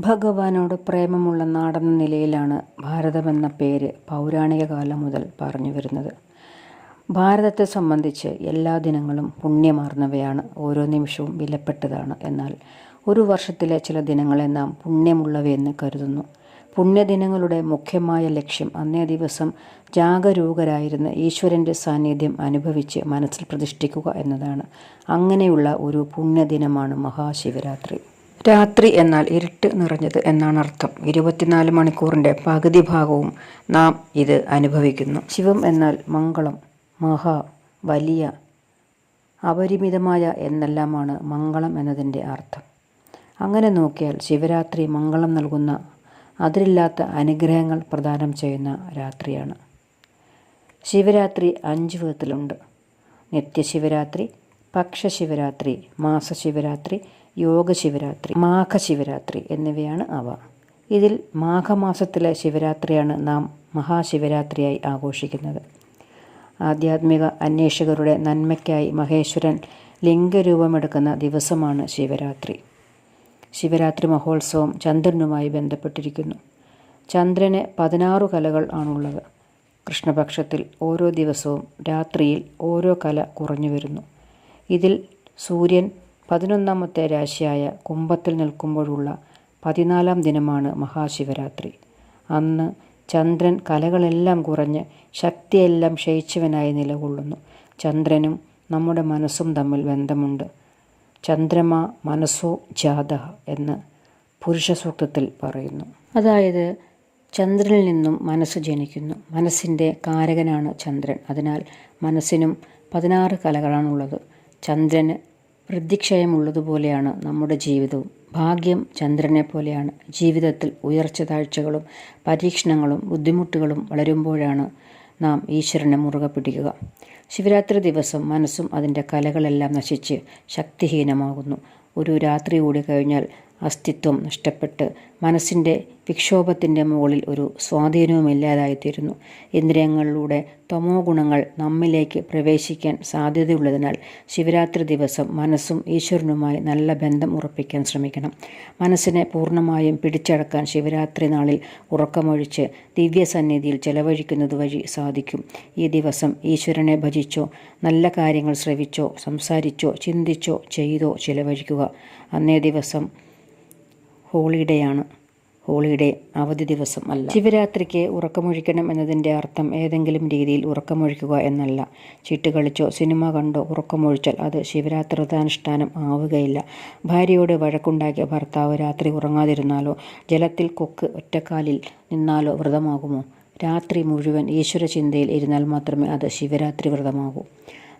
ഭഗവാനോട് പ്രേമമുള്ള നാടെന്ന നിലയിലാണ് ഭാരതമെന്ന പേര് പൗരാണിക കാലം മുതൽ പറഞ്ഞു വരുന്നത്. ഭാരതത്തെ സംബന്ധിച്ച് എല്ലാ ദിനങ്ങളും പുണ്യമാർന്നവയാണ്. ഓരോ നിമിഷവും വിലപ്പെട്ടതാണ്. എന്നാൽ ഒരു വർഷത്തിലെ ചില ദിനങ്ങളെ നാം പുണ്യമുള്ളവയെന്ന് കരുതുന്നു. പുണ്യദിനങ്ങളുടെ മുഖ്യമായ ലക്ഷ്യം അന്നേ ദിവസം ജാഗരൂകരായിരുന്ന ഈശ്വരന്റെ സാന്നിധ്യം അനുഭവിച്ച് മനസ്സിൽ പ്രതിഷ്ഠിക്കുക എന്നതാണ്. അങ്ങനെയുള്ള ഒരു പുണ്യദിനമാണ് മഹാശിവരാത്രി. രാത്രി എന്നാൽ ഇരുട്ട് നിറഞ്ഞത് എന്നാണ് അർത്ഥം. ഇരുപത്തിനാല് മണിക്കൂറിന്റെ പകുതി ഭാഗവും നാം ഇത് അനുഭവിക്കുന്നു. ശിവം എന്നാൽ മംഗളം മഹാ വലിയ അപരിമിതമായ എന്നെല്ലാമാണ് മംഗളം എന്നതിന്റെ അർത്ഥം. അങ്ങനെ നോക്കിയാൽ ശിവരാത്രി മംഗളം നൽകുന്ന അതിരില്ലാത്ത അനുഗ്രഹങ്ങൾ പ്രദാനം ചെയ്യുന്ന രാത്രിയാണ്. ശിവരാത്രി അഞ്ച് വിധത്തിലുണ്ട്. നിത്യശിവരാത്രി പക്ഷശിവരാത്രി മാസശിവരാത്രി യോഗശിവരാത്രി മാഘശിവരാത്രി എന്നിവയാണ് അവ. ഇതിൽ മാഘമാസത്തിലെ ശിവരാത്രിയാണ് നാം മഹാശിവരാത്രിയായി ആഘോഷിക്കുന്നത്. ആധ്യാത്മിക അന്വേഷകരുടെ നന്മയ്ക്കായി മഹേശ്വരൻ ലിംഗരൂപമെടുക്കുന്ന ദിവസമാണ് ശിവരാത്രി. ശിവരാത്രി മഹോത്സവം ചന്ദ്രനുമായി ബന്ധപ്പെട്ടിരിക്കുന്നു. ചന്ദ്രന് പതിനാറു കലകൾ ആണുള്ളത്. കൃഷ്ണപക്ഷത്തിൽ ഓരോ ദിവസവും രാത്രിയിൽ ഓരോ കല കുറഞ്ഞു വരുന്നു. ഇതിൽ സൂര്യൻ പതിനൊന്നാമത്തെ രാശിയായ കുംഭത്തിൽ നിൽക്കുമ്പോഴുള്ള പതിനാലാം ദിനമാണ് മഹാശിവരാത്രി. അന്ന് ചന്ദ്രൻ കലകളെല്ലാം കുറഞ്ഞ് ശക്തിയെല്ലാം ക്ഷയിച്ചവനായി നിലകൊള്ളുന്നു. ചന്ദ്രനും നമ്മുടെ മനസ്സും തമ്മിൽ ബന്ധമുണ്ട്. ചന്ദ്രമ മനസ്സോ ജാത എന്ന് പുരുഷ സൂക്തത്തിൽ പറയുന്നു. അതായത് ചന്ദ്രനിൽ നിന്നും മനസ്സ് ജനിക്കുന്നു. മനസ്സിന്റെ കാരകനാണ് ചന്ദ്രൻ. അതിനാൽ മനസ്സിനും പതിനാറ് കലകളാണുള്ളത്. ചന്ദ്രന് വൃദ്ധിക്ഷയമുള്ളതുപോലെയാണ് നമ്മുടെ ജീവിതവും. ഭാഗ്യം ചന്ദ്രനെ പോലെയാണ്. ജീവിതത്തിൽ ഉയർച്ച താഴ്ചകളും പരീക്ഷണങ്ങളും ബുദ്ധിമുട്ടുകളും വളരുമ്പോഴാണ് നാം ഈശ്വരനെ മുറുകെ പിടിക്കുക. ശിവരാത്രി ദിവസം മനസ്സും അതിന്റെ കലകളെല്ലാം നശിച്ച് ശക്തിഹീനമാകുന്നു. ഒരു രാത്രി കൂടി കഴിഞ്ഞാൽ അസ്തിത്വം നഷ്ടപ്പെട്ട് മനസ്സിന്റെ വിക്ഷോഭത്തിന്റെ മുകളിൽ ഒരു സ്വാധീനവുമില്ലാതായിത്തീരുന്നു ഇന്ദ്രിയങ്ങളിലൂടെ തമോ ഗുണങ്ങൾ നമ്മിലേക്ക് പ്രവേശിക്കാൻ സാധ്യതയുള്ളതിനാൽ ശിവരാത്രി ദിവസം മനസ്സും ഈശ്വരനുമായി നല്ല ബന്ധം ഉറപ്പിക്കാൻ ശ്രമിക്കണം. മനസ്സിനെ പൂർണമായും പിടിച്ചടക്കാൻ ശിവരാത്രി നാളിൽ ഉറക്കമൊഴിച്ച് ദിവ്യസന്നിധിയിൽ ചെലവഴിക്കുന്നത് വഴി സാധിക്കും. ഈ ദിവസം ഈശ്വരനെ ഭജിച്ചോ നല്ല കാര്യങ്ങൾ ശ്രവിച്ചോ സംസാരിച്ചോ ചിന്തിച്ചോ ചെയ്തോ ചിലവഴിക്കുക. അന്നേ ദിവസം ഹോളിഡേയാണ്. ഹോളിഡേ അവധി ദിവസം അല്ല. ശിവരാത്രിക്ക് ഉറക്കമൊഴിക്കണം എന്നതിന്റെ അർത്ഥം ഏതെങ്കിലും രീതിയിൽ ഉറക്കമൊഴിക്കുക എന്നല്ല. ചീട്ട് കളിച്ചോ സിനിമ കണ്ടോ ഉറക്കമൊഴിച്ചാൽ അത് ശിവരാത്രി വ്രതാനുഷ്ഠാനം ആവുകയില്ല. ഭാര്യയോട് വഴക്കുണ്ടാക്കിയ ഭർത്താവ് രാത്രി ഉറങ്ങാതിരുന്നാലോ? ജലത്തിൽ കൊക്ക് ഒറ്റക്കാലിൽ നിന്നാലോ വ്രതമാകുമോ? രാത്രി മുഴുവൻ ഈശ്വര ചിന്തയിൽ ഇരുന്നാൽ മാത്രമേ അത് ശിവരാത്രി വ്രതമാകൂ.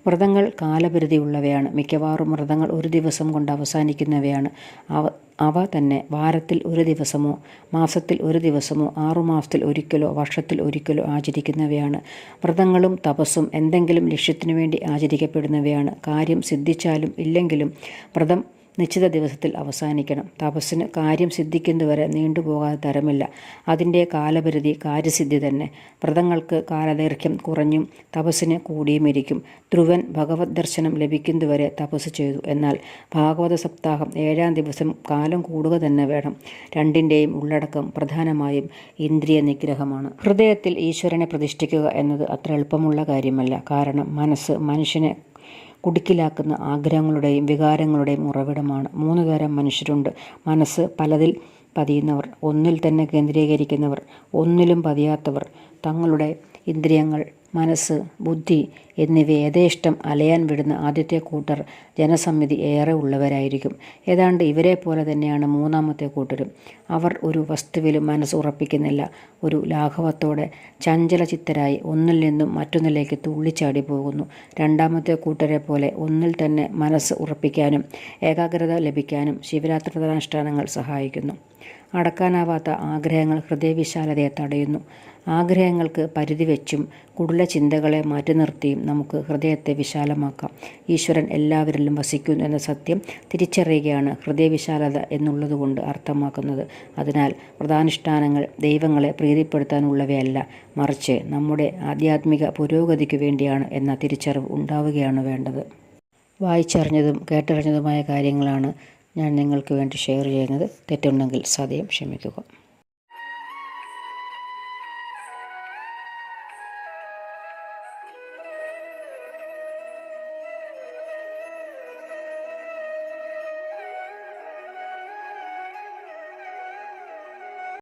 വ്രതങ്ങൾ കാലപരിധിയുള്ളവയാണ്. മിക്കവാറും വ്രതങ്ങൾ ഒരു ദിവസം കൊണ്ട് അവസാനിക്കുന്നവയാണ്. അവ അവ തന്നെ വാരത്തിൽ ഒരു ദിവസമോ മാസത്തിൽ ഒരു ദിവസമോ ആറുമാസത്തിൽ ഒരിക്കലോ വർഷത്തിൽ ഒരിക്കലോ ആചരിക്കുന്നവയാണ്. വ്രതങ്ങളും തപസ്സും എന്തെങ്കിലും ലക്ഷ്യത്തിനു വേണ്ടി ആചരിക്കപ്പെടുന്നവയാണ്. കാര്യം സിദ്ധിച്ചാലും ഇല്ലെങ്കിലും വ്രതം നിശ്ചിത ദിവസത്തിൽ അവസാനിക്കണം. തപസ്സിന് കാര്യം സിദ്ധിക്കുന്നതുവരെ നീണ്ടുപോകാതെ തരമില്ല. അതിന്റെ കാലപരിധി കാര്യസിദ്ധി തന്നെ. വ്രതങ്ങൾക്ക് കാലദൈർഘ്യം കുറഞ്ഞും തപസ്സിന് കൂടിയും ഇരിക്കും ധ്രുവൻ ഭഗവത് ദർശനം ലഭിക്കുന്നതുവരെ തപസ് ചെയ്തു. എന്നാൽ ഭാഗവത സപ്താഹം ഏഴാം ദിവസം കാലം കൂടുക തന്നെ വേണം. രണ്ടിന്റെയും ഉള്ളടക്കം പ്രധാനമായും ഇന്ദ്രിയ നിഗ്രഹമാണ് ഹൃദയത്തിൽ ഈശ്വരനെ പ്രതിഷ്ഠിക്കുക എന്നത് അത്ര എളുപ്പമുള്ള കാര്യമല്ല. കാരണം മനസ്സ് മനുഷ്യനെ കുടുക്കിലാക്കുന്ന ആഗ്രഹങ്ങളുടെയും വികാരങ്ങളുടെയും ഉറവിടമാണ്. മൂന്ന് തരം മനുഷ്യരുണ്ട്. മനസ്സ് പലതിൽ പതിയുന്നവർ ഒന്നിൽ തന്നെ കേന്ദ്രീകരിക്കുന്നവർ ഒന്നിലും പതിയാത്തവർ. തങ്ങളുടെ ഇന്ദ്രിയങ്ങൾ മനസ്സ് ബുദ്ധി എന്നിവ യഥേഷ്ടം അലയാൻ വിടുന്ന ആദ്യത്തെ കൂട്ടർ ജനസമ്മിതി ഏറെ ഉള്ളവരായിരിക്കും. ഏതാണ്ട് ഇവരെ പോലെ തന്നെയാണ് മൂന്നാമത്തെ കൂട്ടരും. അവർ ഒരു വസ്തുവിലും മനസ്സ് ഉറപ്പിക്കുന്നില്ല. ഒരു ലാഘവത്തോടെ ചഞ്ചലചിത്തരായി ഒന്നിൽ നിന്നും മറ്റൊന്നിലേക്ക് തുള്ളിച്ചാടി പോകുന്നു. രണ്ടാമത്തെ കൂട്ടരെ പോലെ ഒന്നിൽ തന്നെ മനസ്സ് ഉറപ്പിക്കാനും ഏകാഗ്രത ലഭിക്കാനും ശിവരാത്രി പ്രധാനുഷ്ഠാനങ്ങൾ സഹായിക്കുന്നു. അടക്കാനാവാത്ത ആഗ്രഹങ്ങൾ ഹൃദയവിശാലതയെ തടയുന്നു. ആഗ്രഹങ്ങൾക്ക് പരിധി വെച്ചും കുടുല ചിന്തകളെ മാറ്റി നിർത്തിയും നമുക്ക് ഹൃദയത്തെ വിശാലമാക്കാം. ഈശ്വരൻ എല്ലാവരിലും വസിക്കുന്നു എന്ന സത്യം തിരിച്ചറിയുകയാണ് ഹൃദയവിശാലത എന്നുള്ളതുകൊണ്ട് അർത്ഥമാക്കുന്നത്. അതിനാൽ വ്രതാനുഷ്ഠാനങ്ങൾ ദൈവങ്ങളെ പ്രീതിപ്പെടുത്താനുള്ളവയല്ല മറിച്ച് നമ്മുടെ ആധ്യാത്മിക പുരോഗതിക്ക് വേണ്ടിയാണ് എന്ന തിരിച്ചറിവ് ഉണ്ടാവുകയാണ് വേണ്ടത്. വായിച്ചറിഞ്ഞതും കേട്ടറിഞ്ഞതുമായ കാര്യങ്ങളാണ് ഞാൻ നിങ്ങൾക്ക് വേണ്ടി ഷെയർ ചെയ്യുന്നത് തെറ്റുണ്ടെങ്കിൽ സദയം ക്ഷമിക്കുക.